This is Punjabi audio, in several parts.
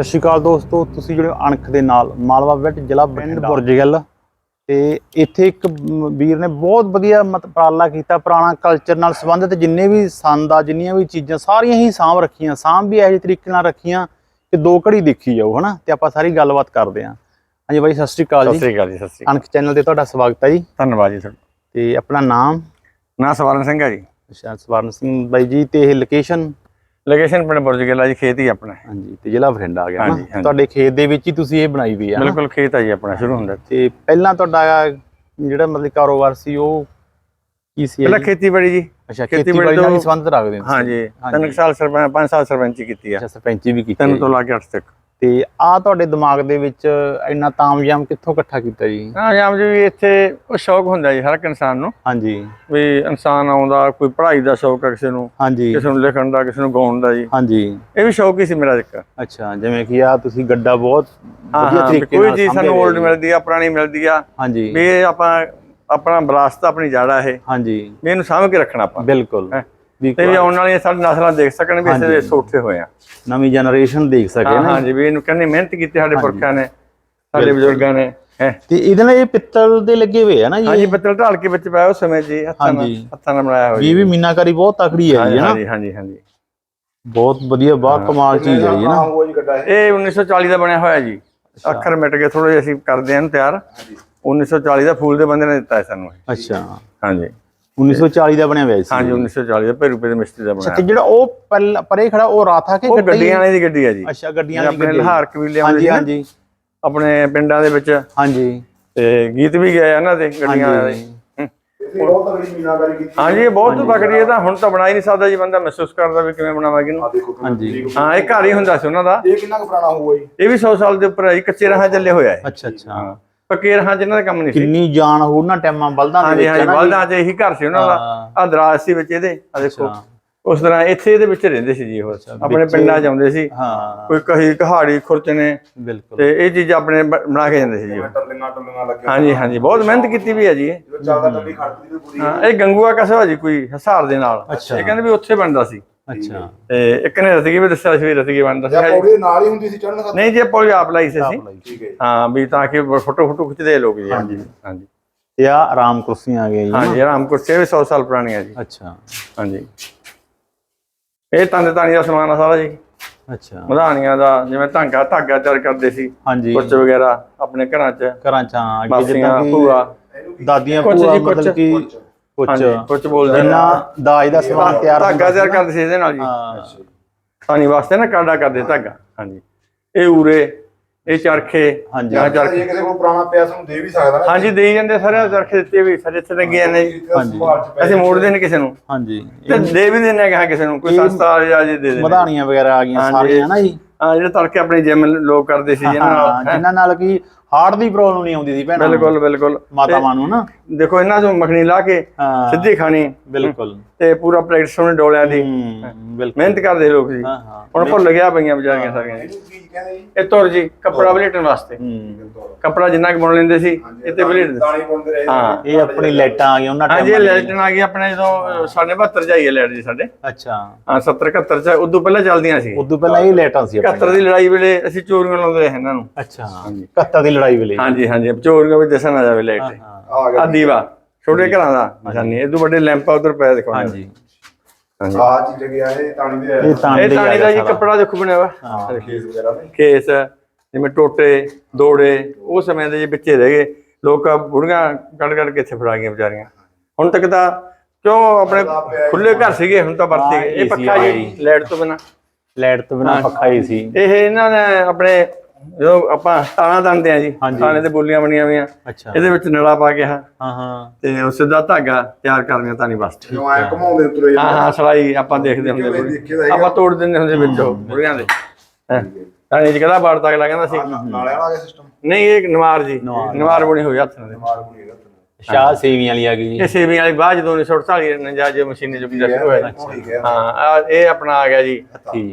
ਸਤਿ ਸ਼੍ਰੀ ਅਕਾਲ ਦੋਸਤੋ ਤੁਸੀਂ ਜਿਹੜੇ ਅਣਖ ਦੇ ਨਾਲ ਮਾਲਵਾ ਵਿੱਚ ਜ਼ਿਲ੍ਹਾ ਪਿੰਡ ਬੁਰਜਗਲ ਤੇ ਇੱਥੇ ਇੱਕ ਵੀਰ ਨੇ ਬਹੁਤ ਵਧੀਆ ਮਤ ਉਪਰਾਲਾ ਕੀਤਾ ਪੁਰਾਣਾ ਕਲਚਰ ਨਾਲ ਸੰਬੰਧਿਤ ਜਿੰਨੇ ਵੀ ਸੰਦ ਆ ਜਿੰਨੀਆਂ ਵੀ ਚੀਜ਼ਾਂ ਸਾਰੀਆਂ ਹੀ ਸਾਂਭ ਰੱਖੀਆਂ ਸਾਂਭ ਵੀ ਇਹੋ ਜਿਹੇ ਤਰੀਕੇ ਨਾਲ ਰੱਖੀਆਂ ਕਿ ਦੋ ਘੜੀ ਦੇਖੀ ਜਾਓ ਹਨਾ? ਤੇ ਆਪਾਂ ਸਾਰੀ ਗੱਲਬਾਤ ਕਰਦੇ ਹਾਂ। ਹਾਂਜੀ ਬਾਈ ਸਤਿ ਸ਼੍ਰੀ ਅਕਾਲ ਸਤਿ ਜੀ ਸ੍ਰੀ ਅਕਾਲ ਜੀ ਸਤਿ ਸ੍ਰੀ ਅਕਾਲ। ਅਣਖ ਚੈਨਲ ਤੇ ਤੁਹਾਡਾ ਸਵਾਗਤ ਹੈ ਜੀ। ਧੰਨਵਾਦ ਜੀ ਤੁਹਾਡਾ। ਤੇ ਆਪਣਾ ਨਾਮ? ਨਾਂ ਸਵਾਰਨ ਸਿੰਘ ਹੈ ਜੀ। ਅੱਛਾ ਸਵਰਨ ਸਿੰਘ ਬਾਈ ਜੀ ਤੇ ਇਹ ਲੋਕੇਸ਼ਨ ਲੋਕੇਸ਼ਨ ਪਿੰਡ ਬੁਰਜ ਗਿੱਲਾ ਜੀ ਖੇਤ ਹੀ ਆਪਣਾ ਹਾਂਜੀ ਤੇ ਜ਼ਿਲ੍ਹਾ ਬਠਿੰਡਾ ਆ ਗਿਆ ਹਾਂਜੀ, ਨਾ ਹਾਂਜੀ। ਤੁਹਾਡੇ ਖੇਤ ਦੇ ਵਿੱਚ ਹੀ ਤੁਸੀਂ ਇਹ ਬਣਾਈ ਵੀ ਆ ਨਾ? ਬਿਲਕੁਲ ਖੇਤ ਹੈ ਜੀ ਆਪਣਾ ਸ਼ੁਰੂ ਹੁੰਦਾ ਤੇ ਪਹਿਲਾਂ ਤੁਹਾਡਾ ਜਿਹੜਾ ਮਤਲਬ ਕਾਰੋਬਾਰ ਸੀ ਉਹ ਕੀ ਸੀ ਪਹਿਲਾਂ ਜੀ? ਖੇਤੀਬਾੜੀ ਜੀ ਅੱਛਾ ਖੇਤੀਬਾੜੀ ਖੇਤੀਬਾੜੀ ਨਾਲ ਤੋਂ- ਸੰਬੰਧ ਰੱਖਦੇ ਹੋ ਤੁਸੀਂ? ਹਾਂਜੀ। ਤਿੰਨ ਕੁ ਸਾਲ ਸਰਪੰਚ ਪੰਜ ਸਾਲ ਸਰਪੰਚੀ ਕੀਤੀ ਆ ਅੱਛਾ ਸਰਪੰਚੀ ਵੀ ਕੀਤੀ ਤਿੰਨ ਹੈ ਤੋਂ। ਲਾ ਕੇ 8 ਤੱਕ ਤੇ ਆ ਤੁਹਾਡੇ ਦਿਮਾਗ ਦੇ ਵਿੱਚ ਇੰਨਾ ਤਾਮਯਾਮ ਕਿੱਥੋਂ ਇਕੱਠਾ ਕੀਤਾ ਜੀ? ਹਾਂ ਜਾਮ ਜੀ ਵੀ ਇੱਥੇ ਉਹ ਸ਼ੌਕ ਹੁੰਦਾ ਜੀ ਹਰ ਇੱਕ ਇਨਸਾਨ ਨੂੰ। ਹਾਂਜੀ। ਵੀ ਇਨਸਾਨ ਆਉਂਦਾ ਕੋਈ ਪੜ੍ਹਾਈ ਦਾ ਸ਼ੌਕ ਹੈ ਕਿਸੇ ਨੂੰ ਹਾਂਜੀ। ਕਿਸੇ ਨੂੰ ਲਿਖਣ ਦਾ ਕਿਸੇ ਨੂੰ ਗਾਉਣ ਦਾ ਜੀ। ਹਾਂਜੀ। ਇਹ ਵੀ ਸ਼ੌਕ ਹੀ ਸੀ ਮੇਰਾ ਇੱਕ। ਅੱਛਾ ਜਿਵੇਂ ਕਿ ਆ ਤੁਸੀਂ ਗੱਡਾ ਬਹੁਤ ਵਧੀਆ ਤਰੀਕੇ ਕੋਈ ਨਾਲ ਚੀਜ਼ ਸਾਂਭੇ ਸਾਨੂੰ 올ਡ ਜੀ। ਮਿਲਦੀ ਆ ਪੁਰਾਣੀ ਮਿਲਦੀ ਆ। ਹਾਂਜੀ। ਵੀ ਆਪਾਂ ਆਪਣਾ ਵਿਰਾਸਤ ਆਪਣੀ ਜੜ ਇਹ। ਹਾਂਜੀ। ਵੀ ਇਹਨੂੰ ਸਾਂਭ ਕੇ ਰੱਖਣਾ ਆਪਾਂ। ਬਿਲਕੁਲ। ਤੇ ਵੀ ਆਉਣ ਵਾਲੀਆਂ ਸਾਡੀ ਨਸਲਾਂ ਦੇਖ ਸਕਣ ਵੀ ਹਾਂਜੀ। ਇਸੇ ਦੇ ਸੋਠੇ ਹੋਏ ਆ ਨਵੀਂ ਜਨਰੇਸ਼ਨ ਦੇਖ ਸਕੇ ਹਾਂ ਨਾ। ਹਾਂਜੀ ਵੀ ਇਹਨੂੰ ਕਹਿੰਦੇ ਮਿਹਨਤ ਕੀਤੀ ਸਾਡੇ ਪੁਰਖਿਆਂ ਨੇ ਸਾਡੇ ਬਜ਼ੁਰਗਾਂ ਨੇ ਹੈ। ਤੇ ਇਹਦੇ ਨਾਲ ਇਹ ਪਿੱਤਲ ਦੇ ਲੱਗੇ ਹੋਏ ਆ ਨਾ ਹਾਂਜੀ ਜੀ ਬੱਤਲ ਢਾਲ ਕੇ ਵਿੱਚ ਪਾਇਆ ਉਸ ਸਮੇਂ ਜੀ ਹੱਥਾਂ ਨਾਲ ਹਾਂਜੀ। ਹੱਥਾਂ ਨਾਲ ਬਣਾਇਆ ਹੋਇਆ ਵੀ ਵੀ ਮੀਨਾਕਾਰੀ ਬਹੁਤ ਤਕੜੀ ਹੈ ਜੀ ਹੈ ਨਾ? ਹਾਂਜੀ ਹਾਂਜੀ ਹਾਂਜੀ। ਬਹੁਤ ਵਧੀਆ ਬਾਹ ਕਮਾਲ ਚੀਜ਼ ਹੈ ਜੀ ਨਾ। ਇਹ? 1940 ਦਾ ਬਣਿਆ ਹੋਇਆ ਜੀ। ਅੱਖਰ ਮਿਟ ਗਏ ਥੋੜੇ ਜਿਹਾ ਅਸੀਂ ਕਰਦੇ ਹਾਂ ਇਹਨੂੰ ਤਿਆਰ। 1940 ਦਾ ਫੂਲ ਦੇ ਬੰਦੇ ਨੇ ਦਿੱਤਾ ਸਾਨੂੰ ਇਹ। ਅੱਛਾ। ਹਾਂਜੀ। 1940 ਦਾ ਬਣਿਆ ਹੋਇਆ ਸੀ। ਹਾਂਜੀ 1940 ਦਾ ਭੇਰੂ ਦੇ ਮਿਸਤਰੀ ਦਾ ਅੱਛਾ ਬਣਾਇਆ ਤੇ ਜਿਹੜਾ ਉਹ ਪਰੇ ਖੜਾ ਉਹ ਰਾਥਾ ਕਿ ਗੱਡੀ? ਗੱਡੀਆਂ ਵਾਲੀ ਦੀ ਗੱਡੀ ਹੈ ਜੀ। ਅੱਛਾ ਗੱਡੀਆਂ ਆਪਣੇ ਦੀ ਗੱਡੀ। ਲਹਾਰ ਕਬੀਲੇ ਵਾਲੇ ਹਾਂਜੀ ਹਾਂਜੀ। ਆਪਣੇ ਪਿੰਡਾਂ ਦੇ ਵਿੱਚ। ਹਾਂਜੀ। ਤੇ ਗੀਤ ਵੀ ਗਏ ਆ ਇਹਨਾਂ ਦੇ ਗੱਡੀਆਂ ਵਾਲੇ। ਬਹੁਤ ਤਗੜੀ ਮੀਨਾਕਾਰੀ ਕੀਤੀ। ਹਾਂਜੀ ਇਹ ਬਹੁਤ ਤਕੜੀ ਹੈ ਤਾਂ ਹੁਣ ਤਾਂ ਬਣਾ ਹੀ ਨਹੀਂ ਸਕਦਾ ਜੀ ਬੰਦਾ ਮਹਿਸੂਸ ਕਰਦਾ ਵੀ ਕਿਵੇਂ ਬਣਾਵਾਂਗੇ ਇਹਨੂੰ। ਹਾਂਜੀ। ਹਾਂ ਇਹ ਘਰ ਹੀ ਹੁੰਦਾ ਸੀ ਉਹਨਾਂ ਦਾ। ਇਹ ਕਿੰਨਾ ਕੁ ਪੁਰਾਣਾ ਹੋਊਗਾ ਜੀ? ਇਹ ਵੀ 100 ਸਾਲ ਦੇ ਉੱਪਰ ਹੈ ਜੀ ਕੱਚੇ ਰਾਹਾਂ ਚੱਲੇ ਹੋਇਆ ਹੈ। ਅੱਛਾ ਅੱਛਾ। ਪੱਕੇ ਰਾਹਾਂ ਇਹਨਾਂ ਦਾ ਕੰਮ ਨਹੀਂ ਸੀ। ਕਿੰਨੀ ਜਾਨ ਹੋ ਨਾ ਟਾਈਮਾਂ ਬਲਦਾਂ ਦੇ ਵਿੱਚ ਹਾਂਜੀ ਹੈ ਨਾ ਜੀ? ਬਲਦਾਂ 'ਚ ਇਹੀ ਘਰ ਸੀ ਉਹਨਾਂ ਦਾ। ਆ ਦਰਾਜ ਸੀ ਵਿੱਚ ਇਹਦੇ ਆ ਦੇਖੋ। ਉਸ ਤਰ੍ਹਾਂ ਇੱਥੇ ਇਹਦੇ ਵਿੱਚ ਰਹਿੰਦੇ ਸੀ ਜੀ ਉਹ। ਆਪਣੇ ਪਿੰਡਾਂ 'ਚ ਆਉਂਦੇ ਸੀ। ਹਾਂ। ਕੋਈ ਕਹੀ ਕਹਾੜੀ ਖੁਰਚਣੇ ਬਿਲਕੁਲ। ਤੇ ਇਹ ਚੀਜ਼ਾਂ ਆਪਣੇ ਬਣਾ ਕੇ ਜਾਂਦੇ ਸੀ ਜੀ ਉਹ। ਟਰਲਿੰਗਾਂ ਟਰਲਿੰਗਾਂ ਲੱਗੇ ਹਾਂਜੀ ਹਾਂਜੀ ਬਹੁਤ ਮਿਹਨਤ ਕੀਤੀ ਵੀ ਹੈ ਜੀ। ਇਹ ਚੱਲਦਾ ਟੱਲੀ ਖੜਕਦੀ ਤੇ ਪੂਰੀ। ਹਾਂ ਇਹ ਗੰਗੂਆ ਕਸਬਾ ਜੀ ਕੋਈ ਹਿਸਾਰ ਦੇ ਨਾਲ। ਇਹ ਕਹਿੰਦੇ ਵੀ ਉੱਥੇ ਬਣਦਾ ਸੀ। ਅੱਛਾ ਤੇ ਇੱਕ ਨੇ ਰਤਗੀ ਵੀ ਦੱਸਿਆ ਸੀ ਵੀ ਰਤਗੀ ਬਣਦਾ ਜਾਂ ਸੀ। ਪੌੜੀ ਦੇ ਨਾਲ ਹੀ ਹੁੰਦੀ ਸੀ ਚੜਨ ਖਾਤਰ? ਨਹੀਂ ਜੀ ਉਹ ਆਪ ਲਾਈ ਸੀ ਅਸੀਂ। ਠੀਕ ਹੈ ਜੀ। ਹਾਂ ਵੀ ਤਾਂ ਕਿ ਫੋਟੋ ਫੋਟੋ ਖਿੱਚਦੇ ਲੋਕ ਜੀ। ਹਾਂਜੀ। ਹਾਂਜੀ। ਤੇ ਆ ਆਰਾਮ ਕੁਰਸੀਆਂ ਆ ਗਈਆਂ ਜੀ। ਹਾਂਜੀ ਰਾਮਕੋਟ ਸੇ ਵੀ 100 ਸਾਲ ਪੁਰਾਣੀਆਂ ਜੀ। ਅੱਛਾ। ਹਾਂਜੀ। ਇਹ ਤੰਦ ਤਾਣੀ ਦਾ ਸਮਾਨ ਆ ਸਾਰਾ ਜੀ। ਅੱਛਾ। ਮਧਾਣੀਆਂ ਦਾ ਜਿਵੇਂ ਧਾਗਾ ਧਾਗਾ ਚਰ ਕਰਦੇ ਸੀ। ਹਾਂਜੀ। ਕੁੱਚ ਵਗੈਰਾ ਆਪਣੇ ਘਰਾਂ 'ਚ। ਘਰਾਂ ਚ ਹਾਂ, ਅੱਗੇ ਜਿੱਦਾਂ ਕਿ ਦਾਦੀਆਂ ਕੁਛ ਭੂਆ ਜੀ, ਕੁਛ। ਮਤਲਬ ਕਿ ਕੁਝ ਹਾਂਜੀ ਕੁੱਚ ਬੋਲਦੇ ਜਿੰਨਾ ਦਾਜ ਦਾ ਸਮਾਨ ਤਿਆਰ ਧਾਗਾ ਤਿਆਰ ਨਾ। ਕਰਦੇ ਸੀ ਇਹਦੇ ਨਾਲ ਜੀ। ਹਾਂ। ਪਾਣੀ ਵਾਸਤੇ ਨਾ ਕਾਡਾ ਕਰਦੇ ਧਾਗਾ। ਹਾਂਜੀ। ਇਹ ਉਰੇ ਇਹ ਚਰਖੇ ਹਾਂਜੀ। ਚਰਖੇ। ਕਿਸੇ ਕੋਲ ਪੁਰਾਣਾ ਪਿਆ ਸਾਨੂੰ ਦੇ ਵੀ ਸਕਦਾ ਨਾ। ਹਾਂਜੀ ਦੇਈ ਜਾਂਦੇ ਸਾਰੇ ਚਰਖੇ ਦਿੱਤੇ ਵੀ ਸਾਡੇ ਇੱਥੇ ਲੱਗੇ ਨੇ ਜੀ। ਹਾਂਜੀ। ਅਸੀਂ ਮੋੜਦੇ ਨੇ ਕਿਸੇ ਨੂੰ। ਹਾਂਜੀ। ਤੇ ਦੇ ਵੀ ਦਿੰਦੇ ਆ ਕਿਸੇ ਨੂੰ ਕੋਈ ਸਸਤਾ ਆ ਜੇ ਦੇ ਦੇ ਮਧਾਣੀਆਂ ਵਗੈਰਾ ਆ ਗਈਆਂ। ਸਾਰੀਆਂ ਨਾ ਜੀ? ਹਾਂ ਜਿਹੜੇ ਤੜਕੇ ਆਪਣੀ ਜਿਮ ਲੋਕ ਕਰਦੇ ਸੀ ਜਿਹਨਾਂ ਹਾਂ, ਨਾਲ ਜਿਨ੍ਹਾਂ ਨਾਲ ਕੀ ਹਾਰਟ ਦੀ ਪ੍ਰੋਬਲਮ ਨਹੀਂ ਆਉਂਦੀ ਸੀ ਭੈਣਾਂ ਨੂੰ, ਬਿਲਕੁਲ ਬਿਲਕੁਲ। ਮਾਤਾਵਾਂ ਨੂੰ ਨਾ? ਦੇਖੋ ਇਹਨਾਂ ਤੋਂ ਮੱਖਣੀ ਲਾ ਕੇ ਹਾਂ। ਸਿੱਧੀ ਖਾਣੀ। ਬਿਲਕੁਲ। ਤੇ ਪੂਰਾ ਪ੍ਰੈਕਟਿਸ ਹੋਣੀ ਡੋਲਿਆਂ ਦੀ। ਹੂੰ, ਬਿਲਕੁਲ। ਮਿਹਨਤ ਕਰਦੇ ਲੋਕ ਜੀ। ਹਾਂ ਹਾਂ। ਹੁਣ ਭੁੱਲ ਗਿਆ ਪਈਆਂ ਵਿਚਾਰੀਆਂ ਸਾਰੀਆਂ। ਜੀ। ਜੀ ਇਹ ਤੁਰ ਜੀ ਕੱਪੜਾ ਵਲੇਟਣ ਵਾਸਤੇ। ਹੂੰ। ਕੱਪੜਾ ਜਿੰਨਾ ਕੁ ਬੁਣ ਲੈਂਦੇ ਸੀ ਇੱਥੇ ਰਹੇ। ਹਾਂ। ਇਹ ਆਪਣੀ ਲਾਈਟਾਂ ਆ ਗਈਆਂ ਉਹਨਾਂ ਹਾਂਜੀ ਇਹ ਟਾਈਮਾਂ ਲੈਟਣ ਆ ਗਈ ਆਪਣੇ ਜਦੋਂ ਸਾਡੇ 72 ਚ ਆਈ ਹੈ ਲੈਟ ਜੀ ਸਾਡੇ। ਅੱਛਾ। ਹਾਂ 70 71 ਚ ਉਦੋਂ ਪਹਿਲਾਂ ਚੱਲਦੀਆਂ ਸੀ। ਉਦੋਂ ਪਹਿਲਾਂ ਇਹ ਲਾਈਟਾਂ ਸੀ ਆਪਣੀਆਂ। 71 ਦੀ ਲੜਾਈ ਵੇਲੇ ਅਸੀਂ ਚੋਰੀਆਂ ਲਾਉਂਦੇ ਰਹੇ ਇਹਨਾਂ ਨੂੰ। ਅੱਛਾ। 71 ਦੀ ਲੜਾਈ ਵੇਲੇ। ਹਾਂਜੀ ਹਾਂਜੀ। ਚੋਰੀਆਂ ਵੀ ਦੱਸਣ ਆ ਜਾਵੇ ਲਾਈਟ। ਹਾਂ। ਆ ਗਿਆ। ਆ ਦੀਵਾ ਛੋਟੇ ਘਰਾਂ ਦਾ। ਨਿਸ਼ਾਨੀ ਇਹ ਤੋਂ ਵੱਡੇ ਲੈਂਪ ਆ ਉਧਰ ਪਿਆ ਦੇਖੋ। ਹਾਂਜੀ। ਹਾਂਜੀ। ਆ ਚੀਜ਼ ਗਿਆ ਇਹ ਤਾਣੀ ਦੇ ਇਹ ਤਾਂ ਇਹ ਤਾਣੀ ਦਾ ਜੀ ਕੱਪੜਾ ਦੇਖੋ ਬਣਿਆ ਵਾ ਕੇਸ ਵਗੈਰਾ ਨੇ ਕੇਸ ਜਿਵੇਂ ਟੋਟੇ ਦੋੜੇ ਉਹ ਸਮੇਂ ਦੇ ਜੀ ਵਿੱਚੇ ਰਹਿ ਗਏ। ਲੋਕ ਬੁੜੀਆਂ ਕੱਢ ਕੱਢ ਕੇ ਇੱਥੇ ਫੜਾ ਗਈਆਂ ਵਿਚਾਰੀਆਂ। ਹੁਣ ਤੱਕ ਤਾਂ ਕਿਉਂ ਆਪਣੇ ਖੁੱਲੇ ਘਰ ਸੀਗੇ ਹੁਣ ਤਾਂ ਵਰਤੇ ਗਏ। ਇਹ ਪੱਖਾ ਜੀ ਲਾਈਟ ਤੋਂ ਬਿਨਾ। ਲਾਈਟ ਤੋਂ ਬਿਨਾ ਪੱਖਾ ਹੀ ਸੀ। ਇਹ ਇਹਨਾਂ ਨੇ ਆਪਣੇ ਜਦੋਂ ਆਪਾਂ ਤਾਣਾ ਦੰਦੇ ਆ ਜੀ। ਤਾਣੇ ਤੇ ਬੋਲੀਆਂ ਬਣੀਆਂ ਹੋਈਆਂ। ਅੱਛਾ। ਇਹਦੇ ਵਿੱਚ ਨੜਾ ਪਾ ਕੇ ਹਾਂ। ਹਾਂ ਹਾਂ। ਤੇ ਉਹ ਸਿੱਧਾ ਧਾਗਾ ਤਿਆਰ ਕਰਨੀਆਂ ਤਾਣੀ ਵਾਸਤੇ ਜੋ ਐ ਘਮਾਉਂਦੇ ਤੁਰੇ ਹਾਂ ਹਾਂ ਸਲਾਈ ਆਪਾਂ ਦੇਖਦੇ ਹੁੰਦੇ। ਆਪਾਂ ਤੋੜ ਦਿੰਦੇ ਹੁੰਦੇ ਵਿੱਚੋਂ ਬੁੜੀਆਂ ਦੇ। ਹੈਂ। ਤਾਣੀ ਚ ਕਿਹੜਾ ਬਾੜ ਤੱਕ ਕਹਿੰਦਾ ਸੀ? ਨਾਲੇ ਆ ਗਿਆ ਸਿਸਟਮ ਨਹੀਂ ਇਹ ਨਵਾਰ ਜੀ। ਨਵਾਰ। ਨਵਾਰ ਬਣੀ ਹੋਈ ਹੱਥ ਨਾਲ। ਮਾਰ ਕੋਈ ਹੈਗਾ ਸ਼ਾਹ ਸੇਵੀਆਂ ਵਾਲੀ ਆ ਗਈ ਜੀ। ਇਹ ਸੇਵਿੰਗ ਵਾਲੀ ਬਾਅਦ ਜਦੋਂ 1948 ਨੰਜਾ ਜੇ ਮਸ਼ੀਨੀ ਜੋ ਵੀ ਦੱਸਿਆ ਹੋਇਆ ਹੈ ਇਹ ਆਪਣਾ ਆ ਗਿਆ ਜੀ।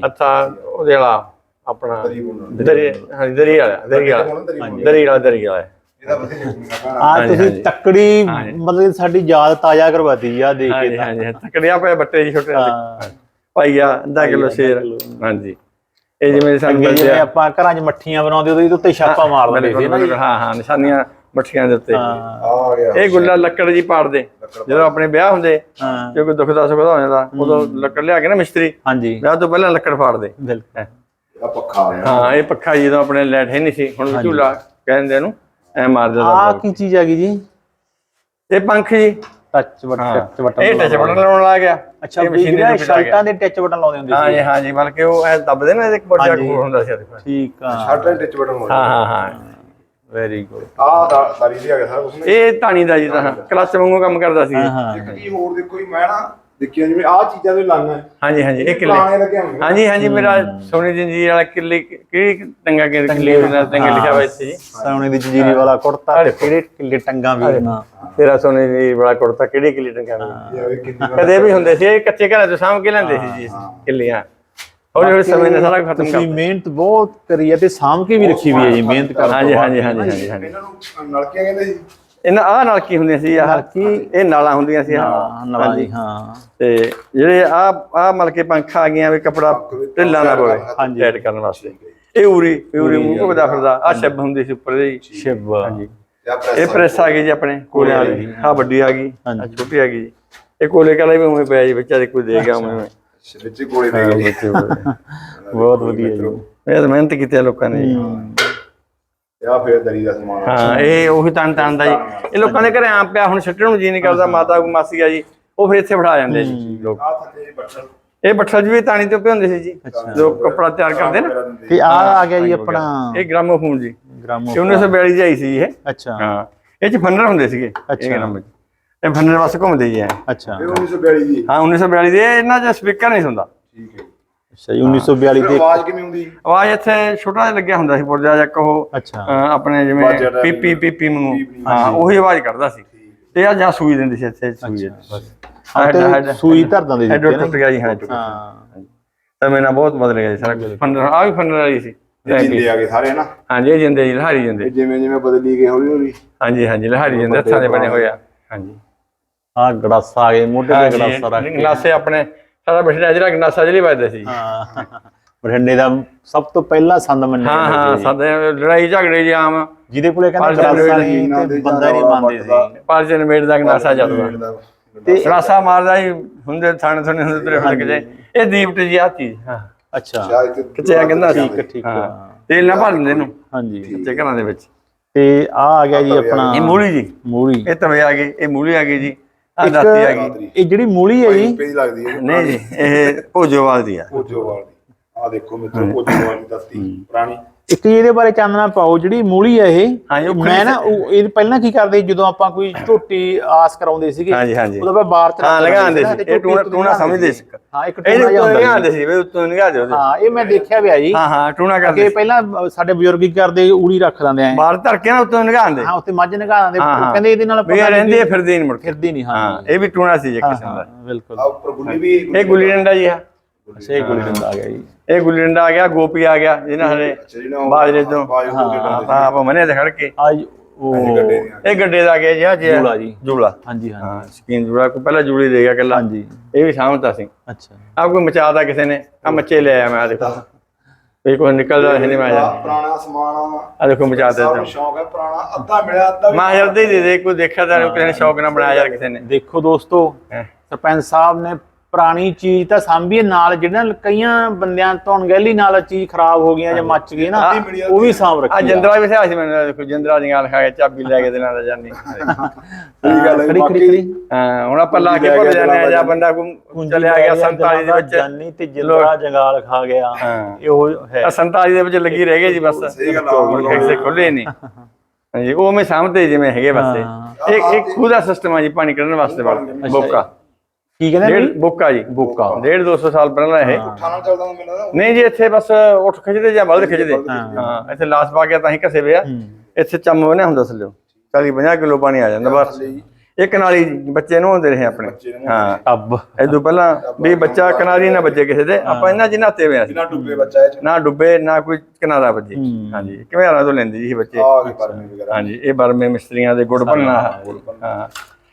ਅੱਥਾ ਉਹਦੇ ਵਾਲਾ। ਆਪਣਾ ਦਰੀ ਬੁਣਨਾ ਦਰੀ ਹਾਂ ਦਰੀ ਵਾਲਾ ਦਰੀ ਵਾਲਾ। ਦਰੀ ਵਾਲਾ ਦਰੀ ਵਾਲਾ ਆ। ਹਾਂਜੀ, ਤੁਸੀਂ ਹਾਂਜੀ। ਤੱਕੜੀ ਹਾਂਜੀ। ਮਤਲਬ ਸਾਡੀ ਯਾਦ ਤਾਜ਼ਾ ਕਰਵਾਤੀ ਆ ਦੇਖ ਕੇ ਹਾਂਜੀ ਹਾਂਜੀ ਤਕੜਿਆ ਪਏ ਬੱਟੇ ਜੀ ਛੋਟੇ। ਪਾਈਆ ਅੱਧਾ ਕਿਲੋ ਸ਼ੇਰ। ਹਾਂਜੀ। ਇਹ ਜਿਵੇਂ ਸਾਨੂੰ ਜਿਵੇਂ ਆਪਾਂ ਘਰਾਂ 'ਚ ਮੱਠੀਆਂ ਬਣਾਉਂਦੇ ਉਦੋਂ ਇਹਦੇ ਉੱਤੇ ਛਾਪਾ ਮਾਰ ਦਿੰਦੇ ਸੀ ਹਾਂ ਹਾਂ ਨਿਸ਼ਾਨੀਆਂ ਮੱਠੀਆਂ ਦੇ ਉੱਤੇ। ਆ ਗਿਆ। ਇਹ ਗੁੱਲਾ ਲੱਕੜ ਜੀ ਪਾੜਦੇ ਜਦੋਂ ਆਪਣੇ ਵਿਆਹ ਹੁੰਦੇ ਜੇ ਕੋਈ ਦੁੱਖ ਦਾ ਸੁੱਖ ਦਾ ਹੋ ਜਾਂਦਾ ਉਦੋਂ ਲੱਕੜ ਲਿਆ ਕੇ ਨਾ ਮਿਸਤਰੀ ਹਾਂਜੀ। ਵਿਆਹ ਤੋਂ ਪਹਿਲਾਂ ਲੱਕੜ ਫਾੜਦੇ ਬਿਲਕੁਲ। ਆ ਪੱਖਾ ਆ ਗਿਆ ਹਾਂ ਇਹ ਪੱਖਾ ਜਦੋਂ ਆਪਣੇ ਲੈਟ ਹੈ ਨਹੀਂ ਸੀ। ਹੁਣ ਵੀ ਝੂਲਾ ਕਹਿੰਦੇ ਇਹਨੂੰ ਐ ਮਾਰ ਆ ਦਿੰਦਾ ਕੀ ਚੀਜ਼ ਆ ਗਈ ਜੀ? ਇਹ ਪੰਖ ਜੀ। ਟੱਚ ਬਟਨ ਹਾਂ। ਟੱਚ ਬਟਨ ਇਹ ਟੱਚ ਬਟਨ ਲਾਉਣ ਲੱਗ ਗਿਆ। ਅੱਛਾ ਆ ਗਿਆ। ਸ਼ਰਟਾਂ ਦੇ ਟੱਚ ਬਟਨ ਲਾਉਂਦੇ ਹੁੰਦੇ ਹਾਂ ਸੀ। ਜੀ ਹਾਂ ਜੀ ਬਲਕਿ ਉਹ ਐ ਦੱਬਦੇ ਨਾ ਇੱਕ ਬੜਾ। ਕੋਲ ਹੁੰਦਾ ਸੀ। ਠੀਕ ਆ। ਸ਼ਰਟ ਐਂਡ ਟਿਚ ਬਟਨ ਹੋ ਹਾਂ ਹਾਂ ਹਾਂ। ਵੈਰੀ ਗੁੱਡ ਆ ਦਾ ਸਾਰੀ ਦੀ ਆ ਗਿਆ ਸਾਰਾ ਕੁਝ ਇਹ ਧਾਣੀ ਦਾ ਜੀ ਤਾਂ ਕਲਚ ਵਾਂਗੂ ਕੰਮ ਕਰਦਾ ਸੀ। ਹਾਂ ਹਾਂ। ਇੱਕ ਕੀ ਹੋਰ ਦੇਖੋ ਜੀ ਮੈਂ ਨਾ ਦੇਖਿਆ ਜਿਵੇਂ ਆ ਚੀਜ਼ਾਂ ਦੇ ਲਾਈਆਂ ਹਾਂਜੀ ਹਾਂਜੀ ਇਹ ਕਿੱਲੇ। ਪੁਰਾਣੇ ਲੱਗੇ ਹੋਣਗੇ ਹਾਂਜੀ ਹਾਂਜੀ ਮੇਰਾ ਸੋਨੀ ਜੰਜੀਰ ਵਾਲਾ ਕਿੱਲੇ ਕਿਹੜੀ ਟੰਗਾ ਕਿ ਕਿੱਲੇ ਦਾ ਟੰਗਾ। ਲਿਖਿਆ ਹੋਇਆ ਇੱਥੇ ਜੀ। ਸੋਨੇ ਦੀ ਜੀਰੀ ਵਾਲਾ ਕੁੜਤਾ ਤੇ ਕਿਹੜੇ ਕਿੱਲੇ ਟੰਗਾ ਵੀ ਨਾ ਤੇਰਾ ਸੋਨੇ ਦੀ ਬੜਾ ਕੁੜਤਾ ਕਿਹੜੀ ਕਿੱਲੇ ਟੰਗਾ ਵੀ ਕਦੇ ਵੀ ਹੁੰਦੇ ਸੀ ਇਹ ਕੱਚੇ ਘਰਾਂ ਤੋਂ ਸਾਂਭ ਕੇ ਲੈਂਦੇ ਸੀ ਜੀ ਕਿੱਲੀਆਂ। ਹੌਲੀ ਹੌਲੀ ਸਮੇਂ ਨੇ ਸਾਰਾ ਖਤਮ ਕਰ ਮਿਹਨਤ ਬਹੁਤ ਕਰੀ ਹੈ ਤੇ ਸਾਂਭ ਕੇ ਵੀ ਰੱਖੀ ਵੀ ਹੈ ਜੀ ਮਿਹਨਤ ਕਰਨ ਹਾਂਜੀ ਹਾਂਜੀ। ਹਾਂਜੀ ਹਾਂਜੀ ਹਾਂਜੀ। ਇਹਨਾਂ ਨੂੰ ਨਲਕੀਆਂ ਕਹਿੰਦੇ ਸੀ। ਇਹਨਾਂ ਆਹ ਨਲਕੀ ਹੁੰਦੀਆਂ ਸੀ ਆਹ ਇਹ ਨਾਲਾਂ ਹੁੰਦੀਆਂ ਸੀ ਆਹ ਹਾਂ ਨਵਾਂ ਜੀ ਹਾਂ। ਤੇ ਜਿਹੜੇ ਆ ਆ ਮਲ ਕੇ ਪੰਖਾ ਆ ਗਈਆਂ ਵੀ ਕਪੜਾ ਢਿੱਲਾ ਨਾ ਪਵੇ ਹਾਂਜੀ। ਟਾਈਟ ਕਰਨ ਵਾਸਤੇ। ਇਹ ਉਰੀ ਇਹ ਉਰੀ ਮੂੰਹ ਘੁੱਟਦਾ ਫਿਰਦਾ। ਆ ਸ਼ਿਬ ਹੁੰਦੀ ਸੀ ਉੱਪਰ ਦੇ। ਸ਼ਿਵ ਹਾਂਜੀ। ਆ ਇਹ ਪ੍ਰੈਸ ਆ ਗਈ। ਜੀ ਆਪਣੇ ਕੋਲੇ ਵਾਲੀ। ਆ ਵੱਡੀ ਆ ਗਈ। ਆ ਹਾਂਜੀ। ਛੋਟੀ ਆ ਗਈ ਜੀ। ਇਹ ਕੋਲੇ ਕਾਲਾ ਵੀ ਉਵੇਂ ਪਿਆ ਜੀ ਵਿਚਾਰੇ ਕੋਈ ਦੇ ਗਿਆ ਉਵੇਂ। ਉਵੇਂ। ਵਿੱਚ ਗੋਲੀ ਦੇ ਗਏ। ਬਹੁਤ ਵਧੀਆ ਜੀ। ਇਹ ਤਾਂ ਮਿਹਨਤ ਕੀਤੀ ਆ ਲੋਕਾਂ ਨੇ। ਜੀ। ਆ ਫੇਰ ਦਰੀ ਦਾ ਸਮਾਨ। ਹਾਂ ਇਹ ਉਹੀ ਤਨ ਤਨ ਦਾ ਜੀ। ਇਹ ਲੋਕਾਂ ਦੇ ਘਰੇ ਆਮ ਪਿਆ ਹੁਣ ਛੱਟਣ ਨੂੰ ਜੀ ਨਹੀਂ ਕਰਦਾ ਮਾਤਾ ਕੋ ਮਾਸੀ ਆ ਜੀ ਉਹ ਫਿਰ ਇੱਥੇ ਬਿਠਾ ਜਾਂਦੇ ਜੀ। ਲੋਕ। ਆ ਥੱਲੇ ਜੀ ਬੱਠਲ। ਇਹ ਬੱਠਲ ਵੀ ਤਾਣੀ ਤੋਂ ਪਿਉਂਦੇ ਸੀ ਜੀ ਜੋ ਕੱਪੜਾ ਤਿਆਰ ਕਰਦੇ ਨਾ। ਤੇ ਆ ਆ ਗਿਆ ਜੀ ਆਪਣਾ। ਇਹ ਗ੍ਰਾਮੋਫੋਨ ਜੀ। ਗ੍ਰਾਮੋ ਇਹ 1942 ਚ ਆਈ ਸੀ ਇਹ। ਅੱਛਾ। ਹਾਂ। ਇਹ ਚ ਫੰਨਰ ਹੁੰਦੇ ਸੀਗੇ ਅੱਛਾ। ਇਹ ਫੰਨਰ ਬਸ ਘੁੰਮਦੇ ਜੀ। ਅੱਛਾ। ਇਹ 1942 ਦੀ। ਹਾਂ 1942 ਦੇ ਇਹ ਇਹਨਾਂ 'ਚ ਸਪੀਕਰ ਨਹੀਂ ਹੁੰਦਾ। ਠੀਕ ਹੈ। ਜੀ 1942 ਫਿਰ ਦੇ ਆਵਾਜ਼ ਕਿਵੇਂ ਹੁੰਦੀ? ਆਵਾਜ਼ ਇੱਥੇ ਛੋਟਾ ਜਿਹਾ ਲੱਗਿਆ ਹੁੰਦਾ ਸੀ ਪੁਰਜਾ ਜਾਂ ਕਹੋ ਆਪਣੇ ਜਿਵੇਂ ਪੀਪੀ ਪੀਪੀ ਨੂੰ। ਹਾਂ ਉਹੀ ਆਵਾਜ਼ ਕੱਢਦਾ ਸੀ। ਤੇ ਆ ਜਾਂ ਸੂਈ ਦਿੰਦੀ ਸੀ ਇੱਥੇ ਸੂਈ ਸੂਈ ਧਰ ਦਿੰਦੇ ਸੀ ਟੁੱਟ ਗਿਆ ਜੀ ਹਾਂ ਤਾਂ ਮੇਰਾ ਬਹੁਤ ਬਦਲ ਗਿਆ ਜੀ ਸਾਰਾ ਕੁਝ ਫੰਨਰ ਆ ਵੀ ਫੰਨਰ ਵਾਲੀ ਸੀ। ਜਿੰਦੇ ਆ ਗਏ ਸਾਰੇ ਨਾ ਹਾਂਜੀ ਜਿੰਦੇ ਜੀ ਲਹਾਰੀ ਜਿੰਦੇ। ਜਿਵੇਂ ਜਿਵੇਂ ਬਦਲੀ ਗਏ ਹੌਲੀ ਹੌਲੀ। ਹਾਂਜੀ ਹਾਂਜੀ ਲਹਾਰੀ ਜਿੰਦੇ ਹੱਥਾਂ ਦੇ ਬਣੇ ਹੋਏ ਆ। ਹਾਂਜੀ। ਆ ਗੜਾਸਾ ਆ ਗਏ ਮੋਢੇ ਤੇ ਗੜਾਸਾ ਰੱਖ ਹਾਂਜੀ ਕੇ। ਗਨਾਸੇ ਆਪਣੇ ਸਾਰਾ ਬਠਿੰਡਾ ਜਿਹੜਾ ਗਨਾਸਾ ਜਿਹੜੀ ਵੱਜਦਾ ਸੀ। ਹਾਂ। ਬਠਿੰਡੇ ਦਾ ਸਭ ਤੋਂ ਪਹਿਲਾ ਸੰਦ ਮੰਨਿਆ ਹਾਂ ਹਾਂ। ਸਾਡੇ ਲੜਾਈ ਝਗੜੇ ਜੀ ਆਮ। ਜਿਹਦੇ ਕੋਲੇ ਕਹਿੰਦੇ ਨਹੀਂ ਤੇ ਬੰਦਾ ਹੀ ਨਹੀਂ ਮੰਨਦੇ ਸੀ। ਪਾਰਜਨ ਮੇੜ ਦਾ ਗਨਾਸਾ ਜਾਂਦਾ ਤੇ ਗਨਾਸਾ ਮਾਰਦਾ ਹੀ ਹੁੰਦੇ ਥਾਣੇ ਥਾਣੇ ਹੁੰਦੇ ਤੇਰੇ ਫੜਕ ਜੇ ਇਹ ਦੀਪਟ ਜੀ ਆ ਚੀਜ਼ ਹਾਂ। ਅੱਛਾ। ਕਿਤੇ ਆ ਕਹਿੰਦਾ ਸੀ? ਠੀਕ ਠੀਕ ਹਾਂ ਤੇਲ ਨਾ ਭਰ ਦਿੰਦੇ ਇਹਨੂੰ। ਹਾਂਜੀ। ਕੱਚੇ ਘਰਾਂ ਦੇ ਵਿੱਚ। ਤੇ ਆ ਆ ਗਿਆ ਜੀ ਆਪਣਾ ਇਹ ਮੂਲੀ ਜੀ। ਮੂਲੀ। ਇਹ ਤਵੇ ਆ ਗਈ ਇਹ ਮੂਲੀ ਆ ਗਈ ਜੀ। ਦਾਤੀ ਆ ਗਈ। ਇਹ ਜਿਹੜੀ ਮੂਲੀ ਹੈ ਜੀ। ਪੇਜ ਲੱਗਦੀ ਹੈ ਨਹੀਂ ਜੀ ਇਹ ਭੋਜੋਵਾਲ ਦੀ ਆ। ਭੋਜੋਵਾਲ ਦੀ। ਆ ਦੇਖੋ ਮਿੱਤਰੋ ਭੋਜੋਵਾਲ ਦੀ ਦਸਤੀ। ਪੁਰਾਣੀ। ਇੱਕ ਜੀ ਇਹਦੇ ਬਾਰੇ ਚਾਨਣਾ ਪਾਓ ਜਿਹੜੀ ਮੂਲੀ ਹੈ ਇਹ ਹਾਂ, ਮੈਂ ਨਾ ਉਹ ਇਹ ਪਹਿਲਾਂ ਕੀ ਕਰਦੇ ਜਦੋਂ ਆਪਾਂ ਕੋਈ ਝੋਟੀ ਆਸ ਕਰਾਉਂਦੇ ਸੀਗੇ ਹਾਂਜੀ ਹਾਂਜੀ ਉਦੋਂ ਆਪਾਂ ਚ ਹਾਂ ਲਗਾਉਂਦੇ ਲੈਂਦੇ ਸੀ। ਇਹ ਟੂਣਾ ਟੂਣਾ ਸਮਝਦੇ ਸੀ। ਹਾਂ ਇੱਕ ਟੂਣਾ ਜਿਹਾ ਹੁੰਦਾ ਲਗਾਉਂਦੇ ਸੀ ਵੀ ਉੱਤੋਂ ਨਿਗਾਹ ਦਿਓ ਹਾਂ ਇਹ ਮੈਂ ਦੇਖਿਆ ਵੀ ਆ ਜੀ। ਹਾਂ ਹਾਂ ਟੂਣਾ ਕਿ ਕਰਦੇ ਪਹਿਲਾਂ ਸਾਡੇ ਬਜ਼ੁਰਗ ਕੀ ਕਰਦੇ ਊੜੀ ਰੱਖ ਦਿੰਦੇ ਆ। ਬਾਹਰ ਧਰ ਕੇ ਨਾ ਉੱਤੋਂ ਨਿਗਾਹਦੇ ਹਾਂ ਉੱਤੇ ਮੱਝ ਨਗਾ ਦਿੰਦੇ। ਹਾਂ, ਹਾਂ। ਕਹਿੰਦੇ ਇਹਦੇ ਨਾਲ ਵੀ ਇਹ ਰਹਿੰਦੀ ਹੈ ਫਿਰਦੀ ਨਹੀਂ ਮੁੜ ਕੇ। ਫਿਰਦੀ ਨਹੀਂ ਹਾਂ। ਹਾਂ ਇਹ ਵੀ ਟੂਣਾ ਸੀ ਇੱਕ ਹਾਂ, ਕਿਸਮ ਦਾ। ਹਾਂ ਬਿਲਕੁਲ। ਆ ਉੱਪਰ ਗੁੱਲੀ ਵੀ ਇਹ ਗੁੱਲੀ ਡੰਡਾ ਜੀ ਸੇ ਗੁੱਲੀ ਡੰਡਾ ਆ ਗਿਆ ਜੀ। ਇਹ ਗੁੱਲੀ ਡੰਡਾ ਆ ਗਿਆ ਗੋਪੀ ਆ ਗਿਆ ਜਿਹਨਾਂ ਅੱਛਾ ਉਹ ਬਾਜਰੇ ਤੋਂ। ਹੋ ਆਪਾਂ ਮਨੇ ਤੇ ਖੜ ਕੇ। ਅੱਜ ਉਹ ਇਹ ਗੱਡੇ ਦਾ ਗਿਆ ਜੀ ਜੀ ਜੂਲਾ ਜੀ। ਜੂਲਾ। ਹਾਂਜੀ ਹਾਂ ਹਾਂ ਸਕੀਨ ਜੂਲਾ ਕੋ ਪਹਿਲਾਂ ਜੂਲੀ ਦੇ ਗਿਆ ਕੱਲਾ। ਹਾਂਜੀ। ਇਹ ਵੀ ਸਾਹਮਣਾ ਸੀ। ਅੱਛਾ। ਆਪ ਕੋਈ ਮਚਾਦਾ ਕਿਸੇ ਨੇ ਆ ਮੱਚੇ ਲੈ ਆਇਆ ਮੈਂ ਆ ਦੇਖੋ। ਇਹ ਕੋਈ ਨਿਕਲਦਾ ਹੈ ਨਹੀਂ ਮੈਂ ਆ ਪੁਰਾਣਾ ਸਮਾਨ ਆ। ਦੇਖੋ ਮਚਾਦੇ ਸਭ ਤੇ ਨੂੰ ਸ਼ੌਕ ਹੈ ਪੁਰਾਣਾ ਅੱਧਾ ਮਿਲਿਆ ਅੱਧਾ ਮਾਂ ਯਾਰ ਦੇ ਦੇ ਦੇ ਕੋਈ ਦੇਖਿਆ ਤਾਂ ਕਿਸੇ ਨੇ ਸ਼ੌਕ ਨਾਲ ਬਣਾਇਆ ਯਾਰ ਕਿਸੇ ਨੇ। ਦੇਖੋ ਦੋਸਤੋ। ਸਰਪੰਚ ਸਾਹਿਬ ਨੇ ਪੁਰਾਣੀ ਚੀਜ਼ ਤਾਂ ਸਾਂਭੀਏ ਨਾਲ ਜਿਹੜੀਆਂ ਕਈਆਂ ਬੰਦਿਆਂ ਤੋਂ ਅਣਗਹਿਲੀ ਨਾਲ ਚੀਜ਼ ਖਰਾਬ ਹੋ ਗਈਆਂ ਜਾਂ ਮੱਚ ਗਈ ਨਾ ਉਹ ਵੀ ਸਾਂਭ ਰੱਖੀ ਆ। ਜਿੰਦਰਾ ਵੀ ਸਿਆ ਸੀ ਮੈਨੂੰ ਦੇਖੋ ਜਿੰਦਰਾ ਦੀਆਂ ਲਿਖਾ ਕੇ ਚਾਬੀ ਲੈ ਕੇ ਦੇਣਾ ਜਾਨੀ। ਸਹੀ ਗੱਲ ਹੈ ਬਾਕੀ ਹਾਂ ਹੁਣ ਆਪਾਂ ਲਾ ਕੇ ਭੁੱਲ ਜਾਂਦੇ ਆ ਜਾਂ ਬੰਦਾ ਚਲਿਆ ਗਿਆ 47 ਦੇ ਵਿੱਚ। ਜਾਨੀ ਤੇ ਜਿੰਦਰਾ ਜੰਗਾਲ ਖਾ ਗਿਆ। ਇਹੋ ਹੈ। ਆ 47 ਦੇ ਵਿੱਚ ਲੱਗੀ ਰਹਿ ਗਈ ਜੀ ਬਸ। ਗੱਲ ਕਿਸੇ ਖੁੱਲੇ ਨਹੀਂ। ਹਾਂਜੀ ਉਹ ਮੈਂ ਸਾਹਮਣੇ ਜਿਵੇਂ ਹੈਗੇ ਬਸ ਇਹ। ਇੱਕ ਇੱਕ ਖੂਹ ਦਾ ਸਿਸਟਮ ਆ ਜੀ ਪਾਣੀ ਕੱਢਣ ਵਾਸਤੇ ਬੋਕਾ ਕੀ ਕਹਿੰਦੇ ਡੇਢ ਬੋਕਾ ਜੀ। ਬੋਕਾ। ਡੇਢ 200 ਸਾਲ ਪਹਿਲਾਂ ਇਹ। ਪੁੱਠਾ ਨਾਲ ਚੱਲਦਾ ਹੁੰਦਾ ਮੈਨੂੰ ਨਹੀਂ ਜੀ ਇੱਥੇ ਬਸ ਉੱਠ ਖਿੱਚਦੇ ਜਾਂ ਬਲਦ ਖਿੱਚਦੇ। ਹਾਂ ਇੱਥੇ ਲਾਸ ਪਾ ਕੇ ਤਾਂ ਹੀ ਘਸੇ ਪਿਆ ਇੱਥੇ ਚੰਮ ਬਣਿਆ ਹੁੰਦਾ ਥੱਲੇ 40 50 ਕਿਲੋ ਪਾਣੀ ਆ ਜਾਂਦਾ ਬਸ। ਇੱਕ ਨਾਲੀ ਬੱਚੇ ਨੂੰ ਹੁੰਦੇ ਰਹੇ ਆਪਣੇ। ਹਾਂ। ਟੱਬ ਇਦੋਂ ਪਹਿਲਾਂ ਵੀ ਬੱਚਾ ਕਿਨਾਰੀ ਨਾ ਵੱਜੇ ਕਿਸੇ ਦੇ। ਆਪਾਂ ਇਹਨਾਂ ਚ ਨਹਾਤੇ ਹੋਏ ਸੀ ਡੁੱਬੇ ਬੱਚਾ ਇਹ ਨਾ ਡੁੱਬੇ ਨਾ ਕੋਈ ਕਿਨਾਰਾ ਵੱਜੇ। ਹਾਂਜੀ। ਕਿਵੇਂ ਹਾਲਾਂ ਤੋਂ ਲੈਂਦੇ ਜੀ ਇਹ ਬੱਚੇ? ਹਾਂਜੀ ਇਹ ਬਰਮੇ ਮਿਸਤਰੀਆਂ ਦੇ ਗੁੜ ਭੰਨਣਾ ਹਾਂ।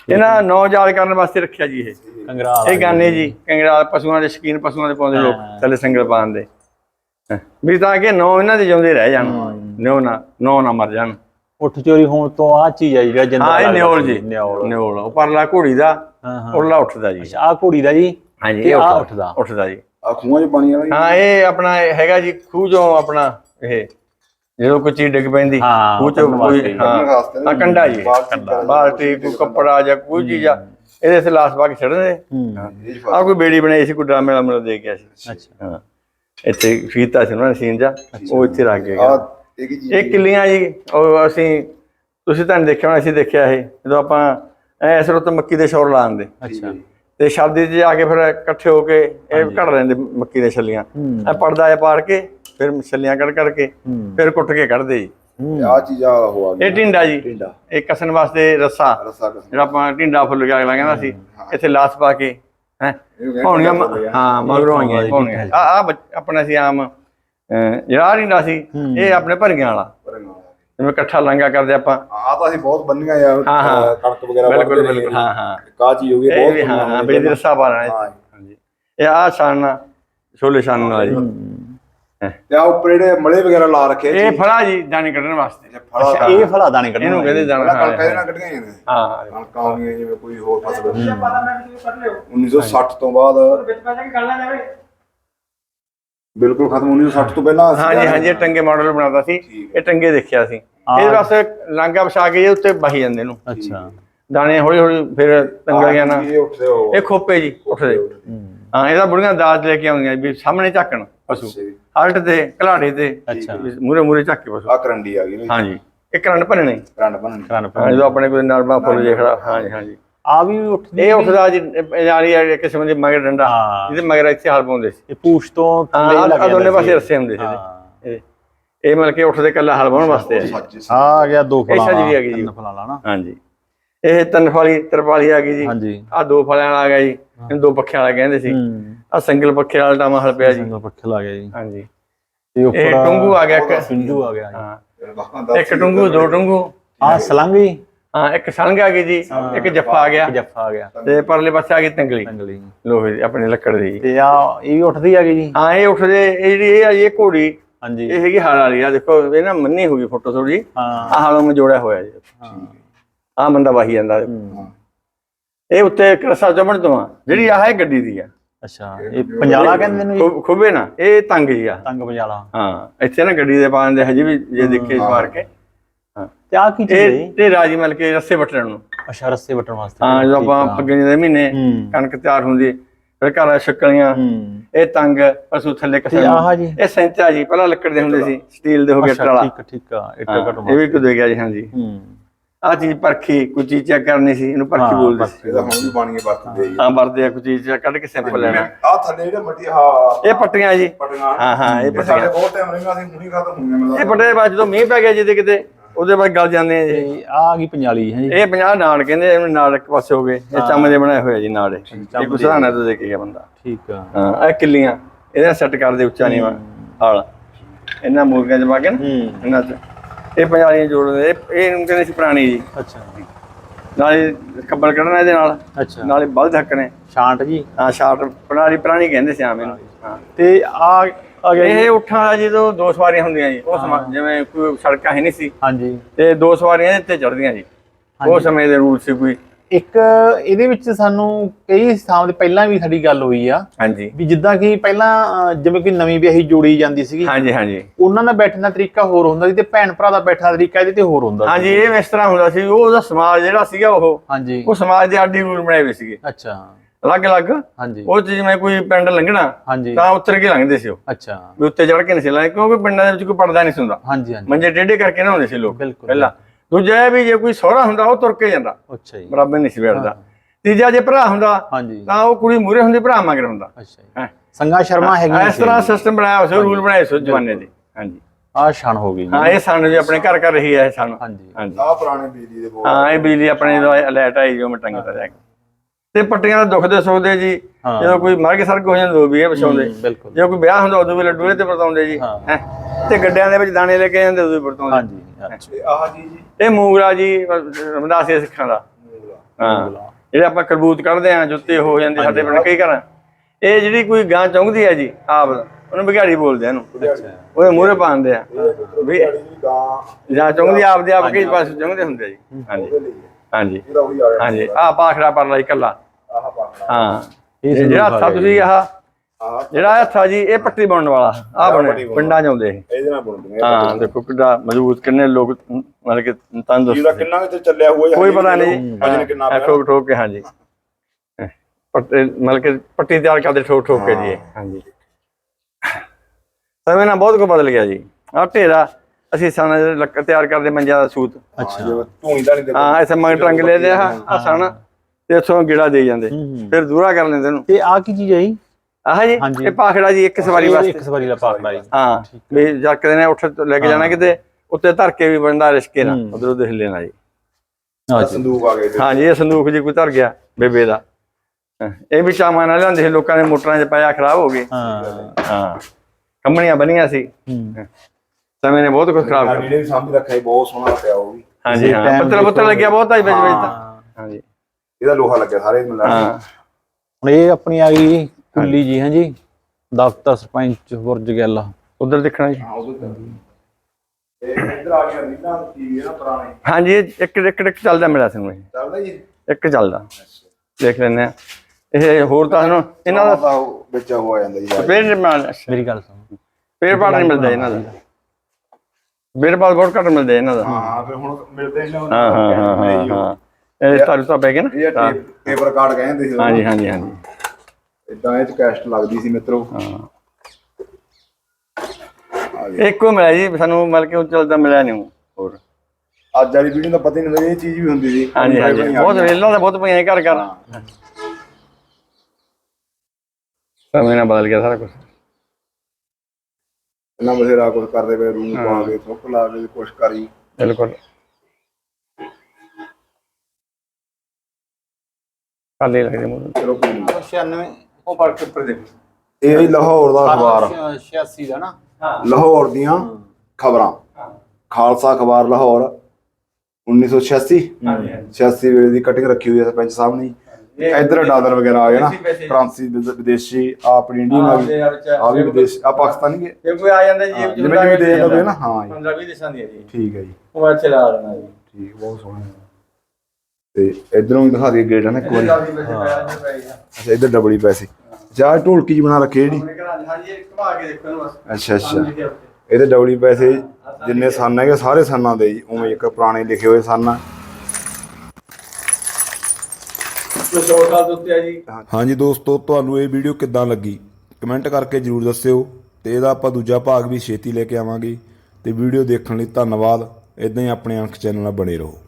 ਇਹਨਾਂ ਨੌ ਯਾਦ ਕਰਨ ਵਾਸਤੇ ਰੱਖਿਆ ਜੀ ਇਹ। ਕੰਗਰਾਲ ਇਹ ਗਾਨੇ ਜੀ। ਕੰਗਰਾਲ ਪਸ਼ੂਆਂ ਦੇ ਸ਼ਕੀਨ ਪਸ਼ੂਆਂ ਦੇ ਪਾਉਂਦੇ ਲੋਕ ਥੱਲੇ ਸੰਗਲ ਪਾਉਣ ਦੇ। ਵੀ ਤਾਂ ਕਿ ਨੌ ਇਹਨਾਂ ਦੇ ਜਿਉਂਦੇ ਰਹਿ ਜਾਣ। ਨੌ ਨਾ ਨੌ ਨਾ ਮਰ ਜਾਣ। ਉੱਠ ਚੋਰੀ ਹੋਣ ਤੋਂ ਆ ਚੀਜ਼ ਆ ਜਿਹੜਾ ਜਿੰਦਾ ਹਾਂ ਨਿਓਲ ਜੀ। ਨਿਓਲ। ਨਿਓਲ ਉਹ ਪਰਲਾ ਘੋੜੀ ਦਾ ਹਾਂ ਹਾਂ। ਉਰਲਾ ਉੱਠਦਾ ਜੀ। ਆ ਘੋੜੀ ਦਾ ਜੀ? ਹਾਂਜੀ ਇਹ ਆਹ ਉੱਠਦਾ। ਉੱਠਦਾ। ਉੱਠਦਾ ਜੀ। ਆ ਖੂਹਾਂ 'ਚ ਪਾਣੀ ਵਾਲਾ ਹਾਂ ਇਹ ਆਪਣਾ ਹੈਗਾ ਜੀ ਖੂਹ ਚੋਂ ਆਪਣਾ ਇਹ ਜਦੋਂ ਕੋਈ ਚੀਜ਼ ਡਿੱਗ ਪੈਂਦੀ ਹਾਂ, ਖੂਹ ਚੋਂ ਕੋਈ ਵਾਸਤੇ। ਹਾਂ। ਹਾਂ ਕੰਡਾ ਜੀ ਬਾਲਟੀ ਵਗੈਰਾ ਬਾਲਟੀ ਕੋਈ ਕੱਪੜਾ ਜਾਂ ਕੋਈ ਚੀਜ਼ ਆ ਇਹਦੇ ਤੇ ਲਾਸ ਪਾ ਕੇ ਛੱਡਦੇ। ਹੂੰ। ਇਹ 'ਚ ਆ ਕੋਈ ਬੇੜੀ ਬਣਾਈ ਸੀ ਕੋਈ ਡਰਾਮੇ ਵਾਲਾ ਮੈਨੂੰ ਦੇ ਗਿਆ ਸੀ। ਅੱਛਾ। ਹਾਂ। ਇੱਥੇ ਫੀਤਾ ਸੀ ਉਹਨਾਂ ਨੇ ਸੀਨ ਜਾ ਉਹ ਇੱਥੇ ਰੱਖ ਗਏ ਆ ਇਹ ਕੀ ਚੀਜ਼ ਇਹ ਕਿੱਲੀਆਂ ਜੀ ਉਹ ਅਸੀਂ ਤੁਸੀਂ ਤਾਂ ਦੇਖਿਆ ਹੋਣਾ ਅਸੀਂ ਦੇਖਿਆ ਇਹ ਜਦੋਂ ਆਪਾਂ ਐ ਇਸ ਰੁੱਤ ਮੱਕੀ ਦੇ ਸ਼ੌਰ ਲਾਉਂਦੇ ਅੱਛਾ। ਤੇ ਸਰਦੀ 'ਚ ਜਾ ਕੇ ਫਿਰ ਇਕੱਠੇ ਹੋ ਕੇ ਇਹ ਕੱਢ ਲੈਂਦੇ ਮੱਕੀ ਦੀਆਂ ਛੱਲੀਆਂ। ਹੂੰ। ਇਹ ਪੜਦਾ ਇਹ ਪਾੜ ਕੇ ਫਿਰ ਛੱਲੀਆਂ ਕੱਢ ਕੱਢ ਕੇ ਹੂੰ। ਫਿਰ ਕੁੱਟ ਕੇ ਕੱਢਦੇ ਜੀ। ਆ ਚੀਜ਼ ਆ ਹੋ ਆ ਇਹ ਢਿੰਡਾ ਜੀ। ਢਿੰਡਾ ਇਹ ਕਸਣ ਵਾਸਤੇ ਰੱਸਾ। ਜਿਹੜਾ ਆਪਾਂ ਢਿੰਡਾ ਫੁੱਲ ਗਿਆ ਅਗਲਾ ਕਹਿੰਦਾ ਸੀ ਇੱਥੇ ਲਾਸ ਪਾ ਕੇ ਹੈ। ਪੌਣੀਆਂ। ਹਾਂ ਮਗਰੋਂ ਆਈਆਂ ਜੀ, ਪੌਣੀਆਂ ਆ ਆ ਆਪਣਾ ਸੀ ਆਮ ਜਿਹੜਾ ਆਹ ਢਿੰਡਾ ਸੀ ਇਹ ਆਪਣੇ ਭਰੀਆਂ ਵਾਲਾ। ਜਿਵੇਂ ਇਕੱਠਾ ਲੰਗਾ ਕਰਦੇ ਆਪਾਂ। ਆ ਤਾਂ ਅਸੀਂ ਬਹੁਤ ਬੰਨੀਆਂ ਯਾਰ ਕਣਕ ਵਗੈਰਾ ਬਿਲਕੁਲ ਬਿਲਕੁਲ ਹਾਂ ਹਾਂ। ਕਾ ਚੀਜ਼ ਹੋ ਗਈ ਵੀ ਹਾਂ ਹਾਂ ਬਿਜਲੀ ਦਾ ਰੱਸਾ ਪਾ ਲੈਣਾ ਹਾਂ। ਇੱਥੇ। ਹਾਂਜੀ। ਇਹ ਆ ਛਾਨਣਾ ਛੋਲੇ ਛਾਨਣ ਵਾਲਾ ਜੀ ਤੇ ਆ ਉੱਪਰ ਜਿਹੜੇ ਮਲੇ ਵਗੈਰਾ ਲਾ ਰੱਖੇ ਇਹ ਫੜਾ ਜੀ ਦਾਣੇ ਕੱਢਣ ਵਾਸਤੇ। ਫੜਾ ਅੱਛਾ ਇਹ ਫਲਾ ਦਾਣੇ ਕੱਢਣ ਇਹਨੂੰ ਕਹਿੰਦੇ ਦਾਣਾ ਕਣਕਾਂ ਇਹਨਾਂ ਕੱਢੀਆਂ ਹੀ ਨੇ। ਹਾਂ ਕਣਕਾਂ ਹੋ ਗਈਆਂ ਜਿਵੇਂ ਕੋਈ ਹੋਰ ਫਸਲ। 1960 ਤੋਂ ਬਾਅਦ ਬਿਲਕੁਲ ਖਤਮ। 1960 ਤੋਂ ਪਹਿਲਾਂ ਅਸੀਂ ਹਾਂਜੀ ਹਾਂਜੀ ਟੰਗੇ ਮਾਡਲ ਬਣਾਉਂਦਾ ਸੀ। ਇਹ ਟੰਗੇ ਦੇਖਿਆ ਸੀ। ਇਹ ਬਸ ਲਾਂਗਾ ਵਿਛਾ ਕੇ ਇਹ ਉੱਤੇ ਬਹੀ ਜਾਂਦੇ ਇਹਨੂੰ। ਅੱਛਾ। ਦਾਣੇ ਹੌਲੀ ਹੌਲੀ ਫਿਰ ਟੰਗਲ ਗਿਆ ਨਾ ਇਹ ਖੋਪੇ ਜੀ ਉੱਠਦੇ। ਹਾਂ ਇਹਦਾ ਬੁੜੀਆਂ ਦਾਜ ਲੈ ਕੇ ਆਉਂਦੀਆਂ ਵੀ ਸਾਹਮਣੇ ਝਾਕਣ ਪਸ਼ੂ। ਹਲਟ ਤੇ ਘਲਾੜੇ ਤੇ ਅੱਛਾ। ਮੂਰੇ ਮੂਰੇ ਝਾਕ ਕੇ ਪਸ਼ੂ। ਆ ਕਰੰਡੀ ਆ ਗਈ ਨਾ ਹਾਂਜੀ। ਇਹ ਕਰੰਟ ਭਰਨੇ ਕਰੰਡ ਬਣਨ ਕਰਨ ਹਾਂ ਜਦੋਂ ਆਪਣੇ ਕੋਈ ਨਰਮਾ ਫੁੱਲ ਜੇ ਖੜਾ ਹਾਂਜੀ ਹਾਂਜੀ। ਆ ਵੀ ਉੱਠਦੀ ਇਹ ਉੱਠਦਾ ਜੀ ਆ ਕਿਸਮ ਦੀ ਮਗਰ ਡੰਡਾ। ਹਾਂ। ਜਿਹਦੇ ਮਗਰ ਇੱਥੇ ਹਲ ਪਾਉਂਦੇ ਸੀ। ਇਹ ਪੂਛ ਤੋਂ ਥੱਲੇ ਹਾਂ ਲੱਗ ਆ ਦੋਨੇ ਪਾਸੇ ਰੱਸੇ ਹੁੰਦੇ ਸੀ ਹਾਂ। ਇਹ ਇਹ ਮਿਲ ਕੇ ਉੱਠਦੇ ਕੱਲਾ ਹਲ ਪਾਉਣ ਵਾਸਤੇ ਆ। ਜੀ। ਸੱਚ ਆ ਆ ਗਿਆ ਦੋ ਇਹ ਫਲਾਂ ਛੱਜ ਵੀ ਆ ਗਈ ਜੀ। ਤਿੰਨ ਫਲਾਂ ਵਾਲਾ ਨਾ। ਹਾਂਜੀ। ਇਹ ਤਿੰਨ ਫਾਲੀ ਤਰਪਾਲੀ ਆ ਗਈ ਜੀ। ਹਾਂਜੀ। ਆ ਦੋ ਫਲਿਆਂ ਵਾਲਾ ਆ ਗਿਆ ਜੀ। ਇਹਨੂੰ ਦੋ ਪੱਖਿਆਂ ਵਾਲਾ ਕਹਿੰਦੇ ਸੀ। ਹੂੰ। ਆ ਸਿੰਗਲ ਪੱਖੇ ਵਾਲਾ ਟਾਮਾ ਹਲ ਪਿਆ ਜੀ। ਸਿੰਗਲ ਪੱਖੇ ਲਾ ਗਿਆ ਜੀ। ਹਾਂਜੀ। ਤੇ ਇਹ ਉੱਪਰ ਟੁੰਗੂ ਆ ਗਿਆ। ਇੱਕ ਸਿੰਜੂ ਆ ਗਿਆ ਹਾਂ। ਇੱਕ ਟੁੰਗੂ ਦੋ ਟੁੰਗੂ। ਆ ਸਲੰਗ ਜੀ। ਹਾਂ ਇੱਕ ਸੰਗ ਆ ਗਈ ਜੀ। ਇੱਕ ਜੱਫਾ ਆ ਗਿਆ। ਇੱਕ ਜੱਫਾ ਆ ਗਿਆ। ਤੇ ਪਰਲੇ ਪਾਸੇ ਆ ਗਈ ਤੰਗਲੀ। ਲੋਹੇ ਦੀ ਆਪਣੀ ਲੱਕੜ ਦੀ। ਤੇ ਆ ਇਹ ਵੀ ਉੱਠਦੀ ਆ ਗਈ ਜੀ। ਹਾਂ ਇਹ ਉੱਠਦੇ ਇਹ ਜਿਹੜੀ ਇਹ ਆ ਜੀ, ਇਹ ਘੋੜੀ ਹਾਂਜੀ। ਇਹ ਹੈਗੀ ਹਾਲ ਵਾਲੀ। ਆ ਦੇਖੋ ਇਹ ਨਾ ਮੰਨੀ ਹੋ ਗਈ ਫੋਟੋ ਥੋੜੀ ਹਾਂ। ਆ ਹਾਲੋਂ ਮੈਂ ਜੋੜਿਆ ਹੋਇਆ ਜੀ। ਆ ਬੰਦਾ ਵਾਹੀ ਜਾਂਦਾ। ਹੂੰ। ਇਹ ਉੱਤੇ ਇੱਕ ਰਸਾ ਚਮੜ ਤੋਂ ਆ ਜਿਹੜੀ ਆਹ ਹੈ ਗੱਡੀ ਦੀ ਆ। ਅੱਛਾ ਇਹ ਪੰਜਾਲਾ ਕਹਿੰਦੇ ਨੇ ਜੀ? ਖੁ- ਖੁੱਬੇ ਨਾ ਇਹ ਤੰਗ ਜੀ ਆ। ਤੰਗ ਪੰਜਾਲਾ। ਹਾਂ ਇੱਥੇ ਨਾ ਗੱਡੀ ਦੇ ਪਾਣ ਦੇ ਹਜੇ ਵੀ ਜੇ ਦੇਖੇ ਮਾਰ ਕੇ। ਹਾਂ। ਤੇ ਆ ਕੀ ਚੀਜ਼ ਹੈ ਇਹ ਤੇ ਰਾਜੀ ਮਲ ਕੇ ਰੱਸੇ ਵੱਟਣ ਨੂੰ। ਅੱਛਾ ਰੱਸੇ ਵੱਟਣ ਵਾਸਤੇ। ਹਾਂ ਜਦੋਂ ਆਪਾਂ ਫੱਗਣੀ ਦੇ ਮਹੀਨੇ ਹੂੰ। ਕਣਕ ਤਿਆਰ ਹੁੰਦੀ ਫਿਰ ਘਰਾਂ ਛੱਕਲੀਆਂ ਹੂੰ। ਇਹ ਤੰਗ ਪਸ਼ੂ ਥੱਲੇ ਤੇ ਕਿਸੇ ਆਹ ਜੀ? ਇਹ ਸੈਂਚਾ ਜੀ ਪਹਿਲਾਂ ਲੱਕੜ ਦੇ ਹੁੰਦੇ ਸੀ ਸਟੀਲ ਦੇ ਹੋ ਗਏ ਅੱਛਾ ਟਰਾਲਾ। ਠੀਕ ਠੀਕ ਆ ਇੱਟ ਹਾਂ, ਇਹ ਵੀ ਕੁ ਦੇ ਗਿਆ ਜੀ ਹਾਂਜੀ। ਹੂੰ। ਆ ਚੀਜ਼ ਪਰਖੀ ਕੋਈ ਚੀਜ਼ ਚੈੱਕ ਕਰਨੀ ਸੀ ਇਹਨੂੰ ਪਰਖੀ ਹਾਂ, ਬੋਲਦੇ ਸੀ। ਇਹਦਾ ਹੁਣ ਵੀ ਪਾਣੀ ਵਰਤਦੇ ਜੀ। ਹਾਂ ਵਰਦੇ ਆ ਕੋਈ ਚੀਜ਼ ਚੈੱਕ ਕੱਢ ਕੇ ਸੈਂਪਲ ਲੈਣਾ। ਆ ਥੱਲੇ ਜਿਹੜੇ ਮੱਟੀ ਹਾਂ ਇਹ ਪੱਟੀਆਂ ਜੀ। ਪਟੀਆਂ। ਹਾਂ ਹਾਂ ਇਹ ਇਹ ਸਾਡੇ ਪੱਟੀਆਂ ਬਹੁਤ ਟਾਈਮ ਰਹੀਆਂ ਸੀ ਹੁਣੀ ਖਤਮ ਹੋਈਆਂ ਇਹ ਪੱਟੇ ਬਾਅਦ ਜਦੋਂ ਮੀਂਹ ਪੈ ਗਿਆ ਜਿਹਦੇ ਕਿਤੇ ਉਹਦੇ ਬਾਅਦ ਗਲ ਜਾਂਦੇ ਆ ਜੀ। ਤੇ ਆ ਆ ਗਈ ਪੰਜਾਲੀ ਹੈ ਜੀ। ਇਹ 50 ਨਾੜ ਕਹਿੰਦੇ ਇਹਨੂੰ ਨਾੜ ਇੱਕ ਪਾਸੇ ਹੋ ਗਏ। ਇਹ ਚੰਮ ਦੇ ਬਣਾਏ ਹੋਏ ਆ ਜੀ ਨਾੜ। ਇਹ ਇਹ ਕੁਛ ਸਹਾਣਾ ਤੋਂ ਦੇ ਕੇ ਗਿਆ ਬੰਦਾ। ਠੀਕ ਆ। ਹਾਂ ਇਹ ਕਿੱਲੀਆਂ। ਇਹਦਾ ਸੈੱਟ ਕਰਦੇ ਉੱਚਾ ਨੀਵਾ ਹਾਲ ਇਹਨਾਂ ਮੂਰਗਾਂ ਚ ਪਾ ਕੇ ਨਾ ਹੂੰ। ਇਹਨਾਂ ਚ। ਇਹ ਪੰਜਾਲੀਆਂ ਜੋੜਦੇ ਇਹ ਇਹ ਇਹਨੂੰ ਕਹਿੰਦੇ ਸੀ ਪੁਰਾਣੀ ਜੀ। ਅੱਛਾ ਨਾਲੇ ਖੱਬਲ ਕੱਢਣਾ ਇਹਦੇ ਨਾਲ। ਅੱਛਾ। ਨਾਲੇ ਬਲਦ ਹੱਕਣੇ। ਛਾਂਟ ਜੀ। ਹਾਂ ਸ਼ਾਰਟ ਪੁਰਾਣੀ ਪੁਰਾਣੀ ਕਹਿੰਦੇ ਸੀ ਆਮ ਇਹਨੂੰ। ਹਾਂ ਤੇ ਆ ਆ ਗਿਆ ਜੀ। ਇਹ ਉੱਠਾਂ ਜਦੋਂ ਦੋ ਸਵਾਰੀਆਂ ਹੁੰਦੀਆਂ ਜੀ। ਉਹ ਸਮਾਂ ਜਿਵੇਂ ਕੋਈ ਸੜਕਾਂ ਹੈ ਨਹੀਂ ਸੀ। ਹਾਂਜੀ। ਤੇ ਦੋ ਸਵਾਰੀਆਂ ਤੇ ਚੜਦੀਆਂ ਜੀ। ਉਹ ਸਮੇਂ ਦੇ ਰੂਲ ਸੀ ਕੋਈ। ਇੱਕ ਇਹਦੇ ਵਿੱਚ ਸਾਨੂੰ ਕਈ ਥਾਂ ਤੇ ਪਹਿਲਾਂ ਵੀ ਸਾਡੀ ਗੱਲ ਹੋਈ ਆ। ਹਾਂਜੀ। ਵੀ ਜਿੱਦਾਂ ਕਿ ਪਹਿਲਾਂ ਜਿਵੇਂ ਕਿ ਨਵੀਂ ਵਿਆਹੀ ਜੋੜੀ ਜਾਂਦੀ ਸੀਗੀ। ਹਾਂਜੀ ਹਾਂਜੀ। ਉਹਨਾਂ ਦਾ ਬੈਠਣ ਦਾ ਤਰੀਕਾ ਹੋਰ ਹੁੰਦਾ ਸੀ ਤੇ ਭੈਣ ਭਰਾ ਦਾ ਬੈਠਣ ਦਾ ਤਰੀਕਾ ਇਹਦੇ ਤੇ ਹੋਰ ਹੁੰਦਾ ਸੀ। ਹਾਂਜੀ ਇਹ ਇਸ ਤਰ੍ਹਾਂ ਹੁੰਦਾ ਸੀ। ਉਹ ਉਹਦਾ ਸਮਾਜ ਜਿਹੜਾ ਸੀਗਾ ਉਹ ਹਾਂਜੀ। ਉਹ ਸਮਾਜ ਦੇ ਆਡੀ ਰੂਲ ਬਣਾਏ ਹੋਏ ਸੀਗੇ। ਅੱਛਾ। ਅਲੱਗ-ਅਲੱਗ। ਹਾਂਜੀ। ਉਹ ਚ ਜਿਵੇਂ ਕੋਈ ਪਿੰਡ ਲੰਘਣਾ ਹਾਂਜੀ। ਤਾਂ ਉੱਤਰ ਕੇ ਲੰਘਦੇ ਸੀ ਉਹ। ਅੱਛਾ। ਵੀ ਉੱਤੇ ਚੜ ਕੇ ਨਹੀਂ ਸੀ ਲੰਘਦੇ ਕਿਉਂਕਿ ਪਿੰਡਾਂ ਦੇ ਵਿੱਚ ਕੋਈ ਪੜਦਾ ਨਹੀਂ ਸੀ ਹੁੰਦਾ। ਹਾਂਜੀ ਹਾਂਜੀ। ਮੰਜੇ ਟੇਢੇ ਕਰਕੇ ਨਾ ਹੁੰਦੇ ਸੀ ਲੋਕ ਬਿਲਕੁਲ ਪਹਿਲਾਂ। ਦੂਜਾ ਇਹ ਵੀ ਜੇ ਕੋਈ ਸਹੁਰਾ ਹੁੰਦਾ ਉਹ ਤੁਰ ਕੇ ਜਾਂਦਾ। ਅੱਛਾ ਜੀ। ਬਰਾਬਰ ਨਹੀਂ ਸੀ ਬੈਠਦਾ। ਤੀਜਾ ਜੇ ਭਰਾ ਹੁੰਦਾ ਹਾਂਜੀ। ਤਾਂ ਉਹ ਕੁੜੀ ਮੂਰੇ ਹੁੰਦੀ ਭਰਾ ਮਗਰ ਹੁੰਦਾ। ਅੱਛਾ ਜੀ। ਹੈਂ। ਸੰਗਾ ਸ਼ਰਮਾ ਹੈਗੀ ਇਸ ਤਰ੍ਹਾਂ ਸਿਸਟਮ ਬਣਾਇਆ ਹੋਇਆ ਸੀ ਰੂਲ ਬਣਾਏ ਸੀ ਜ਼ਮਾਨੇ ਦੇ। ਹਾਂਜੀ। ਆ ਛਣ ਹੋ ਗਈ ਜੀ। ਹਾਂ ਇਹ ਸਾਨੂੰ ਜੀ ਆਪਣੇ ਘਰ ਘਰ ਰਹੀ ਹੈ ਇਹ ਸਾਨੂੰ ਹਾਂਜੀ। ਹਾਂਜੀ। ਆ ਪੁਰਾਣੇ ਬਿਜਲੀ ਦੇ ਬੋਰਡ। ਹਾਂ ਇਹ ਬਿਜਲੀ ਆਪਣੇ ਜਦੋਂ ਲਾਈਟ ਆਈ ਜੋ ਮਟੰਗ ਤਾਂ ਰਹਿ ਤੇ ਪੱਟੀਆਂ ਦਾ ਦੁੱਖ ਦੇ ਸੁਖਦੇ ਜੀ। ਜਦੋਂ ਕੋਈ ਮਰ ਕੇ ਸਰਕ ਹੋ ਜਾਂਦਾ ਉਹ ਵੀ ਇਹ ਵਿਛਾਉਂਦੇ ਹੂੰ, ਬਿਲਕੁਲ। ਜੇ ਕੋਈ ਵਿਆਹ ਹੁੰਦਾ ਉਦੋਂ ਵੀ ਲੱਡੂਏ ਤੇ ਵਰਤਾਉਂਦੇ ਜੀ ਹਾਂ। ਤੇ ਗੱਡਿਆਂ ਦੇ ਵਿੱਚ ਦਾਣੇ ਲੈ ਕੇ ਜਾਂਦੇ ਉਦੋਂ ਵੀ ਵਰਤਾਉਂਦੇ। ਹਾਂਜੀ ਆਹ ਜੀ ਜੀ। ਇਹ ਮੂੰਗਰਾ ਜੀ ਰਮਦਾਸੀਆ ਸਿੱਖਾਂ ਦਾ। ਹਾਂ। ਜਿਹੜੇ ਆਪਾਂ ਕਰਬੂਤ ਕੱਢਦੇ ਆ ਜੁੱਤੇ ਹੋ ਜਾਂਦੇ ਸਾਡੇ ਪਿੰਡ ਕਈ ਘਰਾਂ। ਇਹ ਜਿਹੜੀ ਕੋਈ ਗਾਂ ਚੌਂਕਦੀ ਹੈ ਜੀ ਆਪ ਉਹਨੂੰ ਬਿਗਾੜੀ ਬੋਲਦੇ ਆ ਇਹਨੂੰ। ਉਹਦੇ ਮੂਹਰੇ ਪਾਉਂਦੇ ਆ। ਵੀ ਗਾਂ। ਜਾਂ ਚੌਂਕਦੀ ਆਪ ਦੇ ਆਪ ਕਈ ਪਾਸੇ ਚੌਂਕਦੇ ਹੁੰਦੇ ਆ ਜੀ। ਹਾਂਜੀ। ਹਾਂਜੀ ਆ ਹਾਂਜੀ। ਆ ਪਾਖੜਾ ਪਰ ਲਈ ਕੱਲਾ ਆਹ ਪਾਖੜਾ। ਹਾਂ। ਇਹ ਜਿਹੜਾ ਆ ਹੱਥਾ ਤੁਸੀਂ ਆਹ ਜਿਹੜਾ ਹੱਥਾ ਜੀ ਇਹ ਪੱਟੀ ਬਣਨ ਵਾਲਾ। ਆ ਬਣੇ ਪਿੰਡਾਂ ਚ ਆਉਂਦੇ ਇਹ। ਇਹਦੇ ਨਾਲ ਬਣਦੇ ਹਾਂ ਦੇਖੋ ਕਿੱਡਾ ਮਜ਼ਬੂਤ ਕਿੰਨੇ ਲੋਕ ਮਤਲਬ ਕਿ ਤੰਦਰੁਸਤ ਜਿਹਦਾ ਕਿੰਨਾ ਇੱਥੇ ਚੱਲਿਆ ਹੋਇਆ ਕੋਈ ਪਤਾ ਨਹੀਂ। ਕਿੰਨਾ ਠੋਕ ਠੋਕ ਕੇ ਹਾਂਜੀ। ਪੱਟੇ ਮਤਲਬ ਕਿ ਪੱਟੀ ਤਿਆਰ ਕਰਦੇ ਠੋਕ ਠੋਕ ਕੇ ਜੀ। ਹਾਂਜੀ। ਸਮੇਂ ਨਾਲ ਬਹੁਤ ਕੁ ਬਦਲ ਗਿਆ ਜੀ। ਆ ਢੇਰਾ ਅਸੀਂ ਸਾਨਾ ਜਿਹੜੇ ਲੱਕ ਤਿਆਰ ਕਰਦੇ ਮੰਜਾ ਦਾ ਸੂਤ। ਅੱਛਾ ਧੂਣੀ ਦਾ ਨਹੀਂ ਹਾਂ ਐਸੇ ਮੰਗ ਟਰੰਗ ਲੈ ਲਿਆ ਆ ਸਾਨਾ। ਤੇ ਇੱਥੋਂ ਗਿੜਾ ਦੇ ਜਾਂਦੇ। ਫਿਰ ਦੂਰਾ ਕਰ ਲੈਂਦੇ ਇਹਨੂੰ। ਤੇ ਆ ਕੀ ਚੀਜ਼ ਹੈ ਜੀ? ਆਹ ਜੀ। ਇਹ ਪਾਖੜਾ ਜੀ ਇੱਕ ਸਵਾਰੀ ਵਾਸਤੇ। ਇੱਕ ਸਵਾਰੀ ਦਾ ਪਾਕੜਾ ਜੀ। ਹਾਂ ਵੀ ਜਰਕਦੇ ਨੇ ਉੱਠ ਲੈ ਕੇ ਜਾਣਾ ਕਿਤੇ ਉੱਤੇ ਧਰ ਕੇ ਵੀ ਬੰਦਾ ਰਿਸਕੇ ਨਾ। ਉਧਰ ਉਧਰ ਹਿੱਲੇ ਨਾ ਜੀ। ਹਾਂ ਜੀ ਸੰਦੂਕ ਆ ਗਏ। ਇਹਦੇ। ਹਾਂ ਜੀ ਇਹ ਸੰਦੂਕ ਜੀ ਕੋਈ ਧਰ ਗਿਆ ਬੇਬੇ ਦਾ। ਇਹ ਵੀ ਚਾਵਾਂ ਨਾਲ ਲਿਆਂਦੇ ਲੋਕਾਂ ਦੇ ਮੋਟਰਾਂ 'ਚ ਪਾਇਆ ਖਰਾਬ ਹੋ ਗਏ। ਹਾਂ। ਹਾਂ ਕੰਬਣੀਆਂ ਬਣੀਆਂ ਸੀ। ਹੂੰ। ਸਮੇਂ ਨੇ ਬਹੁਤ ਕੁਝ ਖਰਾਬ ਕਰ ਨੀੜੇ ਵੀ ਸਾਂਭੀ ਰੱਖਿਆ ਬਹੁਤ ਸੋਹਣਾ ਪਿਆ ਉਹ ਵੀ। ਹਾਂਜੀ ਹਾਂ। ਪੱਤਰ ਪੁੱਤਰ ਲੱਗਿਆ ਬਹੁਤ ਆਈ ਵਿੱਚ ਵਿੱਚ ਤਾਂ। ਹਾਂ। ਹਾਂਜੀ ਇਹਦਾ ਲੋਹਾ ਲੱਗਿਆ ਸਾਰੇ ਨੂੰ ਹਾਂ। ਹੁਣ ਇਹ ਆਪਣੀ ਆ ਗਈ ਕੁੱਲੀ ਜੀ ਹਾਂ ਜੀ? ਦਫ਼ਤਰ ਸਰਪੰਚ ਬੁਰਜ ਗਿੱਲ। ਉਧਰ ਦੇਖਣਾ ਜੀ। ਹਾਂ ਇੱਧਰ ਆ ਗਿਆ ਨੀਲਾ ਟੀਵੀ ਹੈ ਨਾ ਪੁਰਾਣੇ। ਹਾਂਜੀ ਇਹ ਇੱਕ ਇੱਕ ਇੱਕ ਚੱਲਦਾ ਮੇਰਾ ਸਾਨੂੰ ਇਹ ਚੱਲਦਾ ਜੀ? ਇੱਕ ਚੱਲਦਾ। ਦੇਖ ਲੈਂਦੇ ਆ ਇਹ ਹੋਰ ਤਾਂ ਸਾਨੂੰ ਇਹਨਾਂ ਦਾ ਵਿੱਚ ਆ ਜਾਂਦਾ ਜੀ। ਪੇੜ ਨਿਰਮਾਣ ਮੇਰੀ ਗੱਲ ਸੁਣ। ਪੇੜ ਪਾੜ ਨਹੀਂ ਮਿਲਦਾ ਇਹਨਾਂ ਦਾ। ਪੇੜ ਪਾੜ ਬਹੁਤ ਘੱਟ ਮਿਲਦੇ ਇਹਨਾਂ ਦਾ। ਹਾਂ ਫਿਰ ਹੁਣ ਮਿਲਦੇ ਨੇ ਹਾਂ ਹਾਂ ਹਾਂ ਹਾਂ ਹਾਂ। ਇਹ ਤਾਰੂ ਤਾਂ ਪੈ ਗਿਆ ਇਹ ਨਾ ਟੇਪ ਪੇਪਰ ਕਾਰਡ ਕਹਿੰਦੇ ਸੀ ਹਾਂਜੀ ਹਾਂਜੀ ਹਾਂਜੀ। ਇਦਾਂ ਇਹ ਚ ਕੈਸਟ ਲੱਗਦੀ ਸੀ ਮਿੱਤਰੋ। ਹਾਂ। ਇੱਕੋ ਮਿਲਿਆ ਜੀ ਸਾਨੂੰ ਮਤਲਬ ਕਿ ਚੱਲਦਾ ਮਿਲਿਆ ਨਹੀਂ ਹੋਰ। ਅੱਜ ਵਾਲੀ ਵੀਡੀਓ ਦਾ ਪਤਾ ਨਹੀਂ ਇਹ ਚੀਜ਼ ਵੀ ਹੁੰਦੀ ਸੀ। ਹਾਂਜੀ ਹਾਂਜੀ। ਬਹੁਤ ਵੇਲਾਂ ਦਾ ਬਹੁਤ ਪਈਆਂ ਘਰ ਘਰ। ਸਮੇਂ ਨਾਲ ਬਦਲ ਗਿਆ ਸਾਰਾ ਕੁਝ ਇਹਨਾਂ ਬਥੇਰਾ ਕੁਝ ਕਰਦੇ ਪਏ ਰੂਮ ਪਾ ਕੇ ਥੁੱਕ ਲਾ ਕੇ ਕੁਛ ਕਰੀ। ਬਿਲਕੁਲ। ਕਾਲੇ ਲੱਗਦੇ ਮੂੰਹ ਚਲੋ ਕੋਈ ਨੀ। 96 ਉਹ ਪੜ ਕੇ ਉੱਪਰ ਦੇਖ। ਇਹ ਲਾਹੌਰ ਦਾ ਅਖਬਾਰ 86 ਦਾ ਨਾ। ਲਾਹੌਰ ਦੀਆਂ ਖਬਰਾਂ। ਖਾਲਸਾ ਅਖਬਾਰ ਲਾਹੌਰ 1986 86 ਵੇਲੇ ਦੀ ਕਟਿੰਗ ਰੱਖੀ ਹੋਈ ਹੈ ਸਰਪੰਚ ਸਾਹਿਬ ਨੇ। ਜੀ। ਇੱਧਰ ਡਾਲਰ ਵਗੈਰਾ ਆ ਗਿਆ ਨਾ। ਕਰੰਸੀ ਵਿਦ- ਵਿਦੇਸ਼ੀ ਆ ਆਪਣੀ ਇੰਡੀਅਨ ਆ ਗਈ। ਆ ਵੀ ਵਿਦੇਸ਼ ਆ ਪਾਕਿਸਤਾਨੀ ਕੇ ਜੇ ਕੋਈ ਆ ਜਾਂਦਾ ਜੀ ਜਿਵੇਂ ਜਿਵੇਂ ਦੇ ਜਾਂਦੇ ਨਾ। ਹਾਂ ਜੀ। 15 20 ਦੇਸ਼ਾਂ ਦੀ ਹੈ ਜੀ। ਠੀਕ ਹੈ ਜੀ। ਉਹ ਅੱਛੇ ਲਾ ਲੈਣਾ ਜੀ। ਠੀਕ ਬਹੁਤ ਸੋਹਣਾ। ਤੇ ਇਧਰੋਂ ਵੀ ਦਿਖਾ ਦਈਏ ਗੇਟ ਹੈ ਨਾ ਇੱਕ ਵਾਰੀ। ਅੱਛਾ ਇੱਧਰ ਡਬਲੀ ਪੈਸੇ। ਚਾਹ ਢੋਲਕੀ ਜੀ ਬਣਾ ਰੱਖੀ ਹੈ ਜਿਹੜੀ ਅੱਛਾ ਅੱਛਾ। ਇਹਦੇ ਡਬਲੀ ਪੈਸੇ ਜਿੰਨੇ ਸੰਨ ਹੈਗੇ ਸਾਰੇ ਸੰਨਾਂ ਦੇ ਜੀ ਉਵੇਂ ਇੱਕ ਪੁਰਾਣੇ ਲਿਖੇ ਹੋਏ ਸੰਨ। ਆ ਕੋਈ ਸ਼ੋਰਟ ਸਾਲ ਦੇ ਉੱਤੇ ਆ ਜੀ। ਹਾਂਜੀ ਦੋਸਤੋ ਤੁਹਾਨੂੰ ਇਹ ਵੀਡੀਓ ਕਿੱਦਾਂ ਲੱਗੀ? ਕਮੈਂਟ ਕਰਕੇ ਜਰੂਰ ਦੱਸਿਓ। ਤੇ ਇਹਦਾ ਆਪਾਂ ਦੂਜਾ ਭਾਗ ਵੀ ਛੇਤੀ ਲੈ ਕੇ ਆਵਾਂਗੇ। ਤੇ ਵੀਡੀਓ ਦੇਖਣ ਲਈ ਧੰਨਵਾਦ। ਇਦਾਂ ਹੀ ਆਪਣੇ ਅੰਕ ਚੈਨਲ ਨਾਲ ਬਣੇ ਰਹੋ।